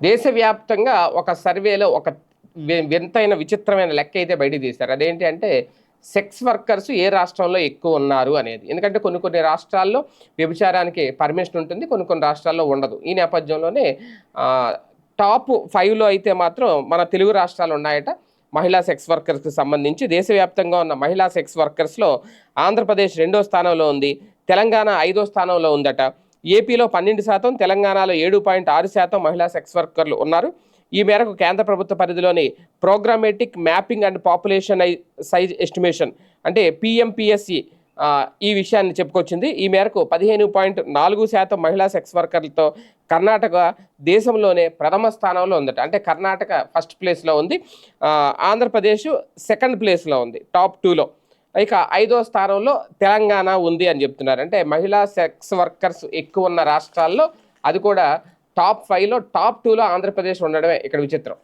దేశవ్యాప్తంగా ఒక సర్వేలో ఒక వింతైన విచిత్రమైన లెక్క అయితే బయట తీశారు. అదేంటి అంటే సెక్స్ వర్కర్స్ ఏ రాష్ట్రంలో ఎక్కువ ఉన్నారు అనేది. ఎందుకంటే కొన్ని కొన్ని రాష్ట్రాల్లో వ్యభిచారానికి పర్మిషన్ ఉంటుంది కొన్ని కొన్ని రాష్ట్రాల్లో ఉండదు. ఈ నేపథ్యంలోనే టాప్ ఫైవ్లో అయితే మాత్రం మన తెలుగు రాష్ట్రాలు ఉన్నాయట. మహిళా సెక్స్ వర్కర్స్కి సంబంధించి దేశవ్యాప్తంగా ఉన్న మహిళా సెక్స్ వర్కర్స్లో ఆంధ్రప్రదేశ్ రెండో స్థానంలో ఉంది తెలంగాణ ఐదో స్థానంలో ఉందట. ఏపీలో పన్నెండు శాతం తెలంగాణలో ఏడు పాయింట్ ఆరు శాతం మహిళా సెక్స్ వర్కర్లు ఉన్నారు. ఈ మేరకు కేంద్ర ప్రభుత్వ పరిధిలోని programmatic mapping and population size estimation అంటే పిఎంపిఎస్సి ఈ విషయాన్ని చెప్పుకొచ్చింది. ఈ మేరకు పదిహేను పాయింట్ నాలుగు శాతం మహిళా సెక్స్ వర్కర్లతో కర్ణాటక దేశంలోనే ప్రథమ స్థానంలో ఉందట. అంటే కర్ణాటక ఫస్ట్ ప్లేస్లో ఉంది. ఆంధ్రప్రదేశ్ సెకండ్ ప్లేస్లో ఉంది టాప్ టూలో. ఇక ఐదో స్థానంలో తెలంగాణ ఉంది అని చెప్తున్నారు. అంటే మహిళా సెక్స్ వర్కర్స్ ఎక్కువ ఉన్న రాష్ట్రాల్లో అది కూడా టాప్ ఫైవ్లో టాప్ టూలో ఆంధ్రప్రదేశ్ ఉండడమే ఇక్కడ విచిత్రం.